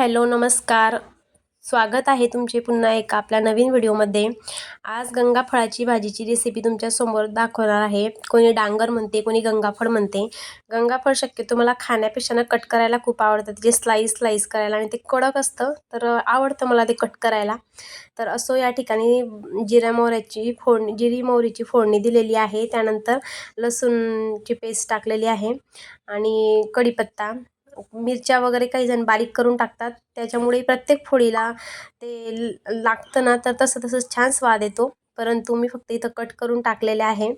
Hello नमस्कार. स्वागत आहे तुमचे पुन्हा एका आपल्या नवीन व्हिडिओमध्ये. आज गंगाफळाची भाजीची रेसिपी तुमच्यासमोर दाखवणार आहे. कोणी डांगर म्हणते कोणी गंगाफळ म्हणते. गंगाफळ शक्यतो मला खाण्यापेक्षा ना कट करायला खूप आवडतं. त्याचे स्लाईस स्लाईस करायला आणि ते कडक असतं तर आवडतं मला ते कट करायला. तर असो या ठिकाणी जिऱ्या मोहऱ्याची फोडणी जिरी मोहरीची फोडणी दिलेली आहे. त्यानंतर लसूणची पेस्ट टाकलेली आहे. आणि कढीपत्ता. मिरच्या वगैरे काही जण बारीक करून टाकतात. त्याच्यामुळे प्रत्येक फोडीला ते लागतं ना तर तसं तसंच छान स्वाद येतो. परंतु मी फक्त इथं कट करून टाकलेले आहे.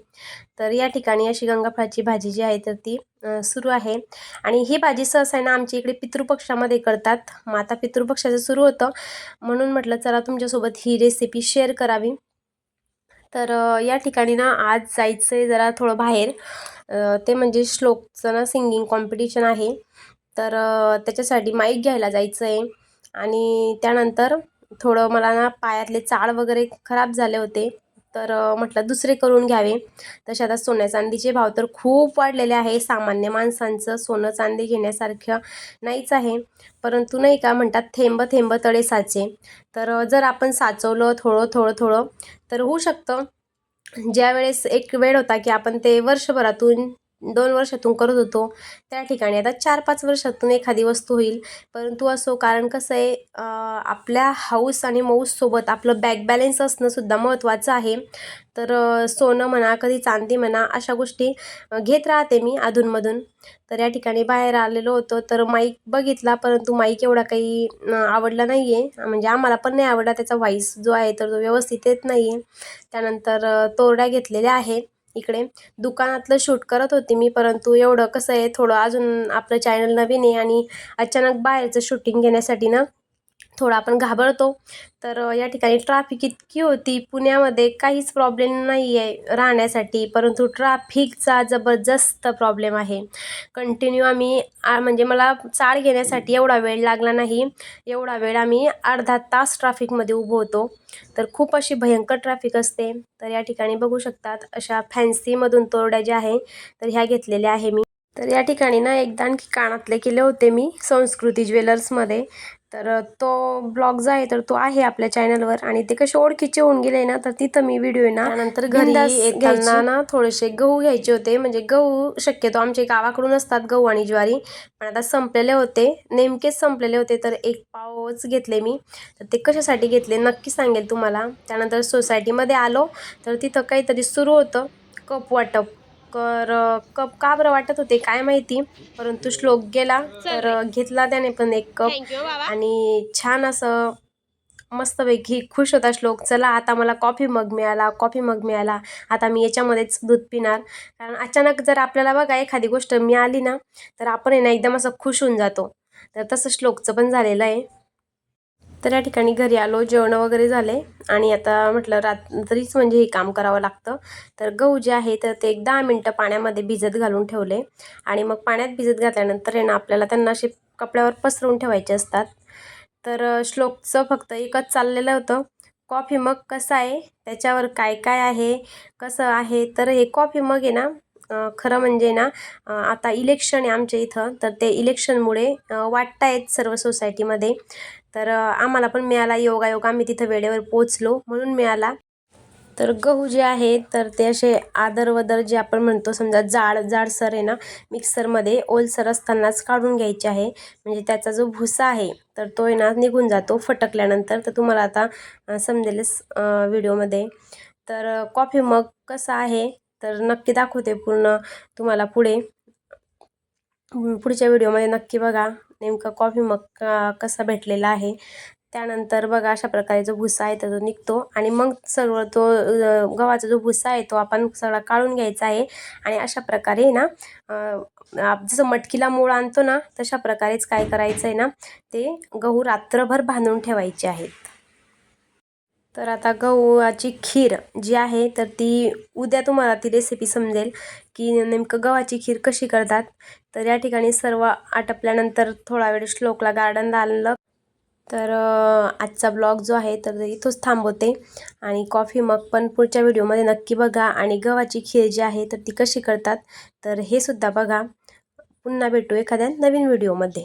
तर या ठिकाणी अशी गंगाफळाची भाजी जी आहे तर ती सुरू आहे. आणि ही भाजी सहसा आहे ना आमच्या इकडे पितृपक्षामध्ये करतात. माता पितृपक्षाचं सुरू होतं. म्हणून म्हटलं चला तुमच्यासोबत ही रेसिपी शेअर करावी. तर या ठिकाणी ना आज जायचं आहे जरा थोडं बाहेर. ते म्हणजे श्लोकचं ना सिंगिंग कॉम्पिटिशन आहे. तर त्याच्यासाठी माईक घ्यायला जायचं आहे आणि त्यानंतर थोडं मला ना पायातले चाळ वगैरे खराब झाले होते. तर म्हटलं दुसरे करून घ्यावे. तसे आता सोन्या चांदीचे भाव तर खूप वाढलेले आहे. सामान्य माणसांचं सोनं चांदी घेण्यासारखं नाहीच आहे. परंतु नाही का म्हणतात थेंब थेंब तळे साचे. तर जर आपण साचवलं थोडं थोडं थोडं तर होऊ शकतं. ज्या वेळेस एक वेळ होता की आपण ते वर्षभरातून दोन वर्षातून करत होतो. त्या ठिकाणी आता चार पाच वर्षातून एखादी वस्तू होईल. परंतु असो कारण कसं आहे आपल्या हाऊस आणि मऊससोबत आपलं बॅक बॅलेन्स असणंसुद्धा महत्त्वाचं आहे. तर सोनं म्हणा कधी चांदी म्हणा अशा गोष्टी घेत राहते मी अधूनमधून. तर या ठिकाणी बाहेर आलेलो होतो. तर माईक बघितला परंतु माईक एवढा काही आवडला नाही आहे म्हणजे आम्हाला पण नाही आवडला. त्याचा व्हाईस जो आहे तर तो व्यवस्थित येत नाही आहे त्यानंतर तोरड्या घेतलेल्या आहेत. इकडे. दुकानातलं शूट करत होते मी परंतु एवढं कसं आहे थोडं अजून आपलं चॅनल नवीन आहे आणि अचानक बाहेरचं शूटिंग घेण्यासाठी ना थोडं आपण घाबरतो. तर या ठिकाणी ट्राफिक इतकी होती. पुण्यामध्ये काहीच प्रॉब्लेम नाही आहे राहण्यासाठी. परंतु ट्राफिकचा जबरदस्त प्रॉब्लेम आहे. कंटिन्यू आम्ही म्हणजे मला चाळ घेण्यासाठी एवढा वेळ लागला नाही. एवढा वेळ आम्ही अर्धा तास ट्राफिकमध्ये उभं होतो. तर खूप अशी भयंकर ट्रॅफिक असते. तर या ठिकाणी बघू शकतात अशा फॅन्सीमधून तोरड्या ज्या आहे तर ह्या घेतलेल्या आहे मी. तर या ठिकाणी ना एकदा आणखी कानातले केले होते मी संस्कृती ज्वेलर्समध्ये तर तो ब्लॉग जो आहे तर तो आहे आपल्या चॅनलवर आणि ते कसे ओळखीचे होऊन गेले ना तर तिथं मी व्हिडिओ ना त्यानंतर घरी येताना ना थोडेसे गहू घ्यायचे होते. म्हणजे गहू शक्यतो आमच्या गावाकडून असतात गहू आणि ज्वारी पण आता संपलेले होते. नेमकेच संपलेले होते तर एक पावच घेतले मी. तर ते कशासाठी घेतले नक्की सांगेल तुम्हाला. त्यानंतर सोसायटीमध्ये आलो तर तिथं काहीतरी सुरू होतं. कप वाटप. कर कप का बरं वाटत होते काय माहिती परंतु श्लोक गेला तर घेतला त्याने पण एक कप. आणि छान असं मस्तपैकी खुश होता श्लोक. चला आता मला कॉफी मग मिळाला कॉफी मग मिळाला. आता मी याच्यामध्येच दूध पिणार. कारण अचानक जर आपल्याला बघा एखादी गोष्ट मिळाली ना तर आपण ना एकदम असं खुश होऊन जातो. तर तसं श्लोकचं पण झालेलं आहे. तर या ठिकाणी घरी आलो जेवण वगैरे झाले. आणि आता म्हटलं रात्रीच म्हणजे हे काम करावं लागतं. तर गहू जे आहे तर ते एक दहा मिनटं पाण्यामध्ये भिजत घालून ठेवले. आणि मग पाण्यात भिजत घातल्यानंतर आहे ना आपल्याला त्यांना असे कपड्यावर पसरवून ठेवायचे असतात. तर श्लोकचं फक्त एकच चाललेलं होतं. कॉफी मग कसं आहे? त्याच्यावर काय काय आहे? कसं आहे? तर हे कॉफी मग आहे ना खरं म्हणजे ना आता इलेक्शन आहे आमच्या इथं तर ते इलेक्शनमुळे वाटतायत सर्व सोसायटीमध्ये तर आम्हाला पण मिळाला योगायोग. आम्ही तिथं वेळेवर पोचलो म्हणून मिळाला. तर गहू जे आहे तर ते असे आदरवदर जे आपण म्हणतो समजा जाड जाडसर आहे ना मिक्सरमध्ये ओलसर असतानाच काढून घ्यायचे आहे. म्हणजे त्याचा जो भुसा आहे तर तो आहे ना निघून जातो फटकल्यानंतर. तर तुम्हाला आता समजेलच व्हिडिओमध्ये तर कॉफी मग कसं आहे? तर नक्की दाखवते पूर्ण तुम्हाला पुढे. पुढच्या व्हिडिओमध्ये नक्की बघा नेमका कॉफी मग कसा भेटलेला आहे. त्यानंतर बघा अशा प्रकारे जो भुसा आहे तो निघतो आणि मग सर्व तो गव्हाचा जो भुसा आहे तो आपण सगळा काढून घ्यायचा आहे. आणि अशा प्रकारे ना जसं मटकीला मूळ आणतो ना तशा प्रकारेच काय करायचं आहे ना ते गहू रात्रभर बांधून ठेवायचे आहेत. तर आता गव्हाची खीर जी आहे तर ती उद्या तुम्हाला ती रेसिपी समजेल की नेमकं गव्हाची खीर कशी करतात. तर या ठिकाणी सर्व आटपल्यानंतर थोडा वेळ श्लोकला गार्डनला आणलं. तर आजचा ब्लॉग जो आहे तर इथंच थांबवते. आणि कॉफी मग पण पुढच्या व्हिडिओमध्ये नक्की बघा. आणि गव्हाची खीर जी आहे तर ती कशी करतात तर हे सुद्धा बघा. पुन्हा भेटू एखाद्या नवीन व्हिडिओमध्ये